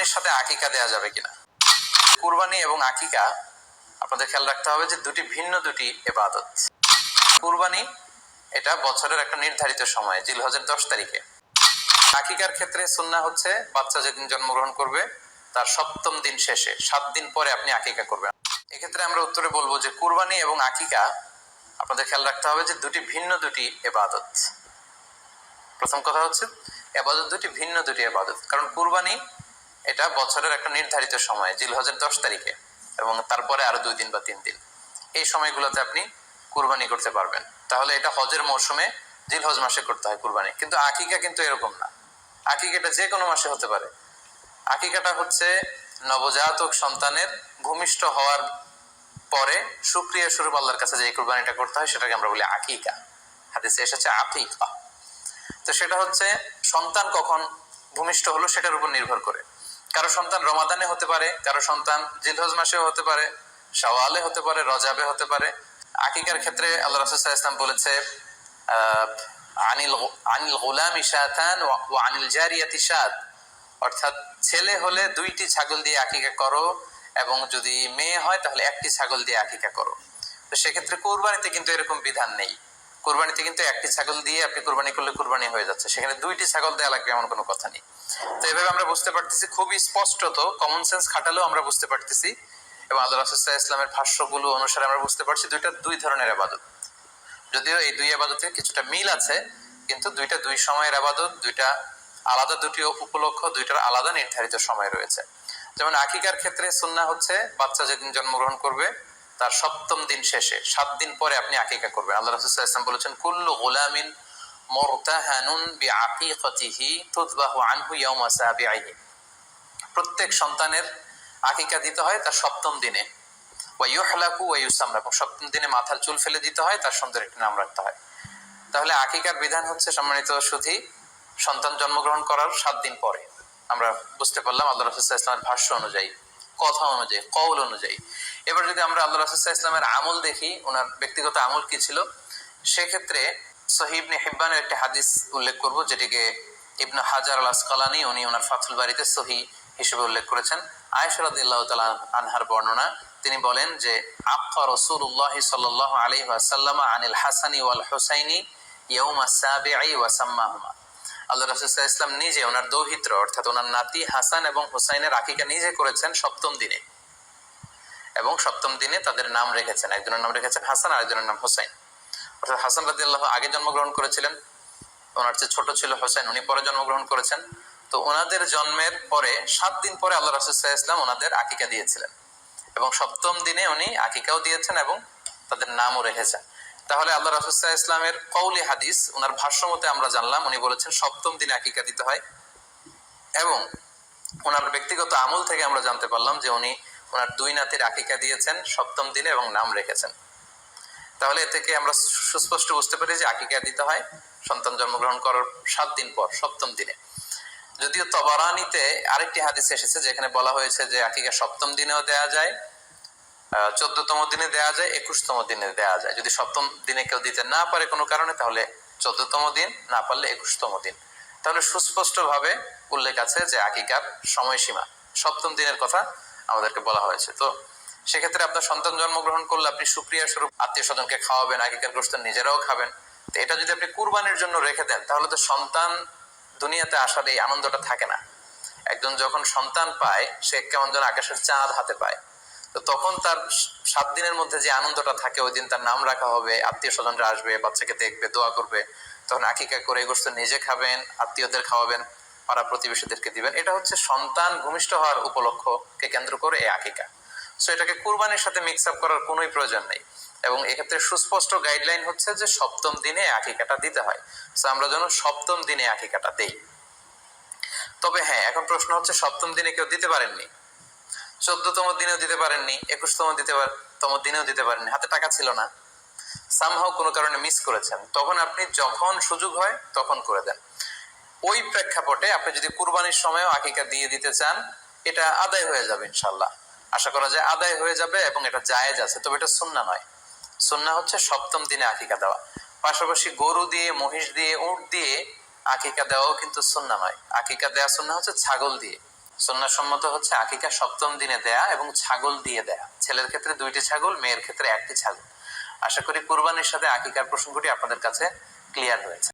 কুরবানির সাথে আকিকা দেওয়া যাবে কিনা? কুরবানি এবং আকিকা, আপনাদের খেয়াল রাখতে হবে যে দুটি ভিন্ন দুটি এবাদত। কুরবানি, এটা বছরের একটা নির্ধারিত সময়, জিলহজের দশ তারিখে। আকিকার ক্ষেত্রে সুন্না হচ্ছে, বাচ্চা যেদিন জন্মগ্রহণ করবে, তার সপ্তম দিন শেষে, সাত দিন পরে আপনি আকিকা করবেন। এক্ষেত্রে আমরা উত্তরে বলব যে কুরবানি এবং আকিকা, আপনাদের খেয়াল রাখতে হবে যে দুটি ভিন্ন দুটি এবাদত। প্রথম কথা হচ্ছে, এবাদত দুটি ভিন্ন দুটি এবাদত। কারণ কুরবানি এটা বছরের একটা নির্ধারিত সময়, জিলহজের দশ তারিখে এবং তারপরে আরও দুই দিন বা তিন দিন। এই সময়গুলোতে আপনি কুরবানি করতে পারবেন। তাহলে এটা হজের মৌসুমে জিলহজ মাসে করতে হয় কুরবানি। কিন্তু আকিকা কিন্তু এরকম না। আকিকাটা যে কোনো মাসে হতে পারে। আকিকাটা হচ্ছে নবজাতক সন্তানের ভূমিষ্ঠ হওয়ার পরে সুক্রিয়া স্বরূপ আল্লাহর কাছে যে কুরবানিটা করতে হয়, সেটাকে আমরা বলি আকিকা। হাদিসে এসেছে আকিকা। তো সেটা হচ্ছে সন্তান কখন ভূমিষ্ঠ হলো, সেটার উপর নির্ভর করে। কারও সন্তান রমাদানে হতে পারে, কারও সন্তান জিলহজ মাসেও হতে পারে, শাওয়ালে হতে পারে, রজাবে হতে পারে। আকিকার ক্ষেত্রে আল্লাহ রাসূল ইসলাম বলেছে আনিল আনিল গোলাম ইশাতান ও আনিল জারিয়াতি শাদ অর্থাৎ ছেলে হলে দুইটি ছাগল দিয়ে আকিকা করো এবং যদি মেয়ে হয় তাহলে একটি ছাগল দিয়ে আকিকা করো। তো সেক্ষেত্রে কোরবানিতে কিন্তু এরকম বিধান নেই। কোরবানিতে কিন্তু একটি ছাগল দিয়ে আপনি কোরবানি করলে কোরবানি হয়ে যাচ্ছে। সেখানে দুইটি ছাগল দেওয়া লাগবে এমন কোনো কথা নেই। তো এভাবে আমরা বুঝতে পারতেছি, খুবই স্পষ্টত কমন সেন্স খাটালেও আমরা বুঝতে পারতেছি এবং আল্লাহ রাসুল্লাহ ইসলামের ভাষ্যগুলো অনুসারে আমরা বুঝতে পারছি দুইটা দুই ধরনের আবাদত। যদিও এই দুই আবাদতে কিছুটা মিল আছে, কিন্তু দুইটা দুই সময়ের আবাদত, দুইটা আলাদা দুটি উপলক্ষ, দুইটার আলাদা নির্ধারিত সময় রয়েছে। যেমন আকিকার ক্ষেত্রে সুন্না হচ্ছে, বাচ্চা যেদিন জন্মগ্রহণ করবে তার সপ্তম দিন শেষে, সাত দিন পরে আপনি আকিকা করবেন। আল্লাহ রাসূল ইসলাম বলেছেন, কুল্লু গোলামিন মুরতাহানুন বিআকিকাতিহি তুযবাহু আনহু ইয়াওমা সাবিআইহি প্রত্যেক সন্তানের আকিকা দিতে হয় তার সপ্তম দিনে। ওয়াইউহলাকু ওয়াইউসামরা এবং সপ্তম দিনে মাথার চুল ফেলে দিতে হয়, তার সুন্দর একটি নাম রাখতে হয়। তাহলে আকিকার বিধান হচ্ছে সম্মানিত সুধী, সন্তান জন্মগ্রহণ করার সাত দিন পরে। আমরা বুঝতে পারলাম আল্লাহ রসুল্লাহ ভাষ্য অনুযায়ী, কথা অনুযায়ী, কৌল অনুযায়ী। এবার যদি আমরা আল্লাহ রসুল্লাহ ইসলামের আমল দেখি, ওনার ব্যক্তিগত আমল কি ছিল? সেক্ষেত্রে সহিবনে হিব্বানের একটি হাদিস উল্লেখ করব, যেটিকে ইবনু হাজার আল আসকালানি উনি ওনার ফাতুল বাড়িতে সহি হিসেবে উল্লেখ করেছেন। আয়সরাদিল্লাহ তালা আনহার বর্ণনা, তিনি বলেন যে, আফা রসুল্লাহ সাল্লাহ আলী ওয়াসাল্লাম আনিল হাসানি ওয়াল হুসাইনি ইয়ৌমা সাবিআই ওয়াসাম্মাহুমা। আল্লাহ রাসুল্লাহ ইসলাম নিজে ওনার দৌহিত্র, অর্থাৎ ওনার নাতি হাসান এবং হুসাইনের আকিকা নিজে করেছেন সপ্তম দিনে। এবং সপ্তম দিনে তাদের নাম রেখেছেন। একজনের নাম রেখেছেন হাসান আর একজনের নাম হুসাইন। অর্থাৎ হাসান রাজি আল্লাহ আগে জন্মগ্রহণ করেছিলেন। ওনার যে ছোট ছিল হোসেন উনি পরে জন্মগ্রহণ করেছেন। তো ওনাদের জন্মের পরে, সাত দিন পরে আল্লাহ রাসুল্লাহ ইসলাম ওনাদের আকিকা দিয়েছিলেন। এবং সপ্তম দিনে উনি আকিকাও দিয়েছেন এবং তাদের নামও রেখেছেন। তাহলে আল্লাহ রাসুল্লাহ ইসলামের কৌলি হাদিস, ওনার ভাষ্য মতে আমরা জানলাম, উনি বলেছেন সপ্তম দিনে আকিকা দিতে হয়। এবং ওনার ব্যক্তিগত আমল থেকে আমরা জানতে পারলাম যে উনি ওনার দুই নাতির আকিকা দিয়েছেন, সপ্তম দিনে এবং নাম রেখেছেন। তাহলে এ থেকে আমরা সুস্পষ্ট বুঝতে পারি যে আকিকা দিতে হয়। সন্তান জন্মগ্রহণ করার সাত দিন পর, সপ্তম দিনে। যদিও তবারানিতে আরেকটি হাদিস এসেছে যেখানে বলা হয়েছে যে আকিকা সপ্তম দিনেও দেয়া যায় চোদ্দতম দিনে দেয়া যায়, একুশতম দিনে দেয়া যায়। যদি সপ্তম দিনে কেউ দিতে না পারে কোনো কারণে, তাহলে চোদ্দতম দিন, না পারলে একুশতম দিন। তাহলে সুস্পষ্ট ভাবে উল্লেখ আছে যে আকিকার সময়সীমা। সপ্তম দিনের কথা আমাদেরকে বলা হয়েছে। তো সেক্ষেত্রে আপনার সন্তান জন্মগ্রহণ করলে আপনি সুপ্রিয়া স্বরূপ আত্মীয় স্বজনকে খাওয়াবেন, আগেকার গোষ্ঠ নিজেরাও খাবেন। তো এটা যদি আপনি কুরবানির জন্য রেখে দেন, তাহলে তো সন্তান দুনিয়াতে আসার এই আনন্দটা থাকে না। একজন যখন সন্তান পায়, সে কেমন যেন আকাশের চাঁদ হাতে পায়। তো তখন তার সাত দিনের মধ্যে যে আনন্দটা থাকে, ওই দিন তার নাম রাখা হবে, আত্মীয় স্বজনরা আসবে, বাচ্চাকে দেখবে, দোয়া করবে। তখন আকিকা করে গোষ্ঠ নিজে খাবেন, আত্মীয়দের খাওয়াবেন। পাড়া প্রতিবেশীদেরকে দিবেন। এটা হচ্ছে সন্তান ভূমিষ্ঠ হওয়ার উপলক্ষকে কেন্দ্র করে এই আকিকা। সো এটাকে কুরবানির সাথে মিক্স আপ করার কোনোই প্রয়োজন নেই। এবং এক্ষেত্রে সুস্পষ্ট গাইডলাইন হচ্ছে যে সপ্তম দিনে আকিকাটা দিতে হয়। সো আমরা যেন সপ্তম দিনে আকিকাটা দেই। তবে হ্যাঁ এখন প্রশ্ন হচ্ছে, সপ্তম দিনে কেউ দিতে পারেননি? চোদ্দতম দিনেও দিতে পারেননি, একুশতম দিতে তম দিনেও দিতে পারেননি। হাতে টাকা ছিল না। সামহাও কোনো কারণে মিস করেছেন। তখন আপনি যখন সুযোগ হয়, তখন করে দেন। ওই প্রেক্ষাপটে আপনি যদি কুরবানির সময়ও আকিকা দিয়ে দিতে চান, এটা আদায় হয়ে যাবে ইনশাল্লাহ আশা করা যায় আদায় হয়ে যাবে এবং এটা জায়েজ আছে, তবে এটা সুন্না নয়। সুন্না হচ্ছে সপ্তম দিনে আকিকা দেওয়া। পাশাপাশি গরু দিয়ে, মহিষ দিয়ে, উট দিয়ে আকিকা দেওয়াও কিন্তু সুন্না নয়। আকিকা দেওয়া সুন্না হচ্ছে ছাগল দিয়ে। সন্ন্যাসম্মত হচ্ছে আকিকা সপ্তম দিনে দেয়া এবং ছাগল দিয়ে দেয়া। ছেলের ক্ষেত্রে দুইটি ছাগল, মেয়ের ক্ষেত্রে একটি ছাগল। আশা করি কুরবানির সাথে আকিকার প্রসঙ্গটি আপনাদের কাছে ক্লিয়ার হয়েছে।